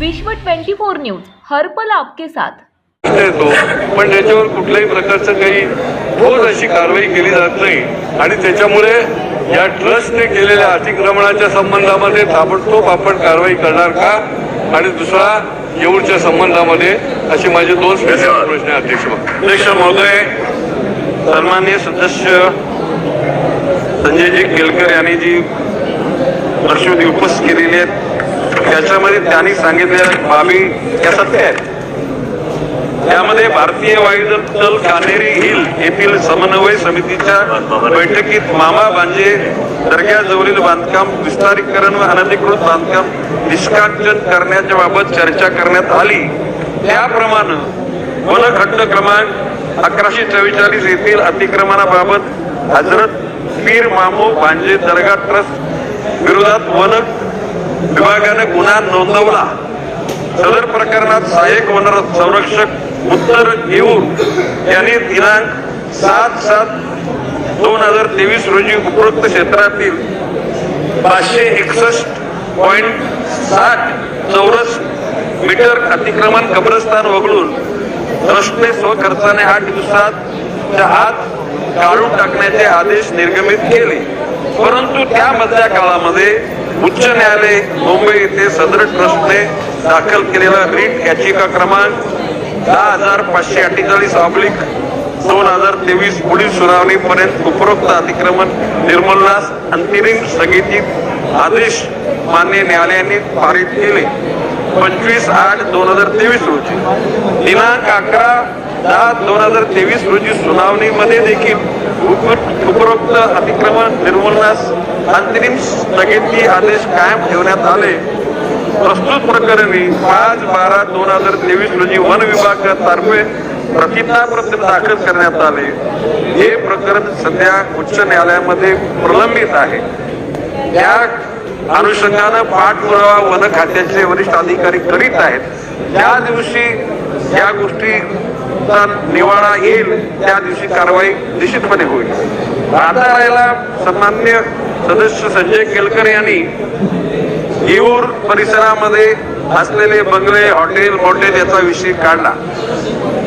विश्व 24 न्यूज हर्पल आपके साथ. येतो पण त्याच्यावर कुठल्याही प्रकारचं काही ठोस अशी कारवाई केली जात नाही. आणि त्याच्यामुळे या ट्रस्टने केलेल्या अतिक्रमणाच्या संबंधामध्ये ताबडतोब आपण कारवाई करणार का? आणि दुसरा येऊरच्या संबंधामध्ये असे माझे दोन स्पेसिफिक प्रश्न अध्यक्ष अध्यक्ष महोदय सन्मान्य सदस्य संजयजी केलकर यांनी जी लक्षवेधी उपस्थित केलेली आहेत त्याच्यामध्ये त्यांनी सांगितलेल्या बाबी या सत्य आहेत. त्यामध्ये भारतीय वायुदल दल कानेरी हिल येथील समन्वय समितीच्या बैठकीत मामा बांजे दर्ग्याजवळील बांधकाम विस्तारीकरण व अनधिकृत बांधकाम निष्कांचन करण्याच्या बाबत चर्चा करण्यात आली. त्याप्रमाणे वनखंड क्रमांक अकराशे चव्वेचाळीस येथील अतिक्रमणाबाबत हजरत पीर मामो बांजे दर्गा ट्रस्ट विरोधात वन विभागाने गुन्हा नोंदवला. सदर प्रकरणात सहाय्यक वन संरक्षक उत्तर येऊर यांनी दिनांक सात सात दोन हजार तेवीस रोजी उपरोक्त क्षेत्रातील पाचशे एकसष्ट पॉईंट साठ चौरस मीटर अतिक्रमण कब्रस्तान वगळून ट्रस्टने स्वखर्चाने आठ दिवसात आत काढून टाकण्याचे आदेश निर्गमित केले. परंतु त्या मधल्या काळामध्ये उच्च न्यायालय मुंबई येथे सदर ट्रस्टने दाखल केलेला रीट याचिका क्रमांक दहा हजार पाचशे अठ्ठेचाळीस ऑब्लिक दोन हजार तेवीस पुढील सुनावणीपर्यंत उपरोक्त अतिक्रमण निर्मूलनास अंतिम स्थगितीत आदेश मान्य न्यायालयाने पारित केले. पंचवीस आठ दोन हजार तेवीस रोजी. दिनांक अकरा दहा दोन हजार तेवीस रोजी सुनावणीमध्ये देखील उपरोक्त अतिक्रमण निर्मूलनास अंतरिम स्थगिती आदेश कायम ठेवण्यात आले. प्रस्तुत प्रकरणी पाच बारा दोन हजार तेवीस रोजी वन विभागातर्फे प्रतिज्ञापत्र दाखल करण्यात आले. हे प्रकरण सध्या उच्च न्यायालयामध्ये प्रलंबित आहे. या अनुषंगानं पाठपुरावा वन खात्याचे वरिष्ठ अधिकारी करीत आहेत. ज्या दिवशी या गोष्टीचा निवाडा येईल त्या दिवशी कारवाई निश्चितपणे होईल. आता राहिला सन्मान्य सदस्य संजय केलकर यांनी येऊर परिसरामध्ये असलेले बंगले हॉटेल मोटेल याचा विषय काढला.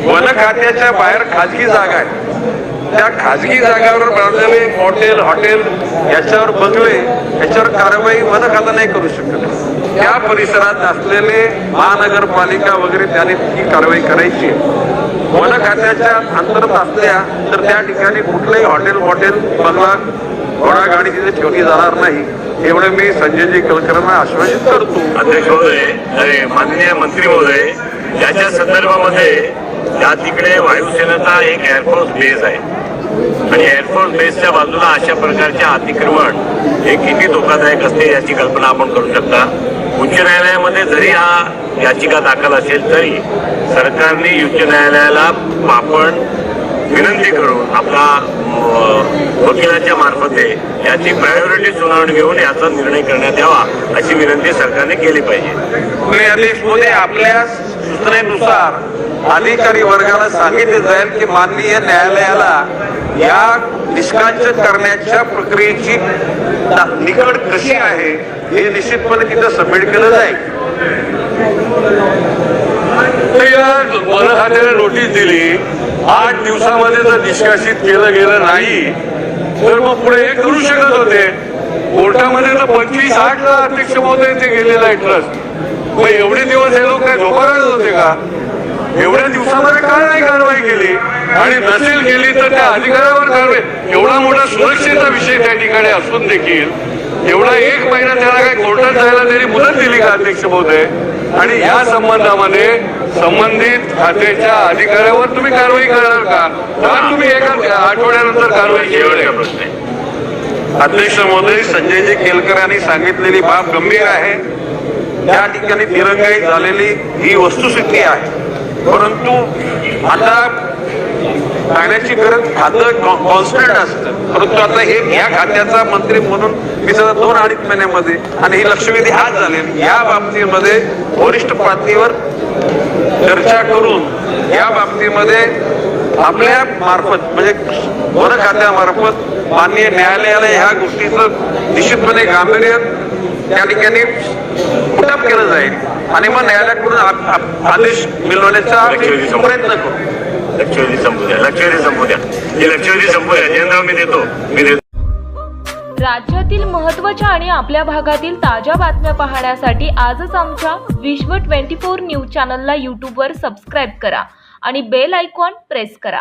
वन खात्याच्या बाहेर खाजगी जागा आहे त्या खाजगी जागावर बांधलेले हॉटेल हॉटेल याच्यावर बंगले याच्यावर कारवाई वन नाही करू शकत. त्या परिसरात असलेले महानगरपालिका वगैरे त्याने ती कारवाई करायची. वन खात्याच्या अंतर्गत असल्या तर त्या ठिकाणी कुठलंही हॉटेल हॉटेल बंगला घोडागाडी तिथे ठेवली जाणार नाही. एवढे मी संजयजी कलकरांना आश्वासित करतो. अध्यक्ष महोदय अरे माननीय मंत्री महोदय याच्या संदर्भामध्ये या तिकडे वायुसेनेचा एक एअरफोर्स बेस आहे. आणि एअरफोर्स बेसच्या बाजूला अशा प्रकारचे अतिक्रमण हे किती धोकादायक असते याची कल्पना आपण करू शकता. उच्च न्यायालयामध्ये जरी हा याचिका दाखल असेल तरी सरकारने उच्च न्यायालयाला आपण विनंती करून आपला वकिलाच्या मार्फत याची प्रायोरिटी सुनावणी घेऊन याचा निर्णय करण्यात यावा अशी विनंती सरकारने केली पाहिजे. पुणे आदेश आपल्या सूचनेनुसार अधिकारी वर्गाला सांगितले जाईल की माननीय न्यायालयाला या निष्कांचन करण्याच्या प्रक्रियेची निकड कशी आहे हे निश्चितपणे तिथं सबमिट केलं जाईल. वन खात्याने नोटीस दिली आठ दिवसामध्ये जर निष्कासित केलं गेलं नाही तर मग पुढे हे करू शकत होते. कोर्टामध्ये तर पंचवीस आठ ला अध्यक्ष महोदय ते गेलेला आहे ट्रस्ट. मग एवढे दिवस हे लोक काय झोपा होते का? एवढ्या दिवसामध्ये का नाही कारवाई केली? आणि नसेल केली तर त्या अधिकाऱ्यावर कारवाई. एवढा मोठा सुरक्षेचा विषय त्या ठिकाणी असून देखील एवढा एक महिना त्याला काय कोर्टात जायला तरी मुदत दिली का अध्यक्ष महोदय? आणि या संबंधामध्ये संबंधित खात्याच्या अधिकाऱ्यावर तुम्ही कारवाई करणार का? तुम्ही एका आठवड्यानंतर कारवाई केली? प्रश्न अध्यक्ष महोदय संजयजी केलकर यांनी सांगितलेली बाब गंभीर आहे. त्या ठिकाणी दिरंगाई झालेली ही वस्तुस्थिती आहे. परंतु आता पाण्याची गरज खातं कॉन्स्टंट असतं. परंतु आता हे या खात्याचा मंत्री म्हणून मी सध्या दोन अडीच महिन्यामध्ये आणि ही लक्षवेधी आज झालेली या बाबतीमध्ये वरिष्ठ पातळीवर चर्चा करून या बाबतीमध्ये आपल्या मार्फत म्हणजे वन खात्यामार्फत माननीय न्यायालयाला ह्या गोष्टीचं निश्चितपणे गांभीर्य त्या ठिकाणी पुटअप केलं जाईल. आणि मग न्यायालयाकडून आदेश मिळवण्याचा. प्रयत्न करू. लक्षवेधी संपू द्या. लक्षवेधी संपू द्या. लक्षवेधी संपू द्या. जनराव मी देतो. मी देतो. राज्यातील महत्त्वाच्या आणि आपल्या भागातील ताज्या बातम्या पाहण्यासाठी आजच आमच्या विश्व ट्वेंटी फोर न्यूज चॅनलला यूट्यूबवर सबस्क्राईब करा आणि बेल आयकॉन प्रेस करा.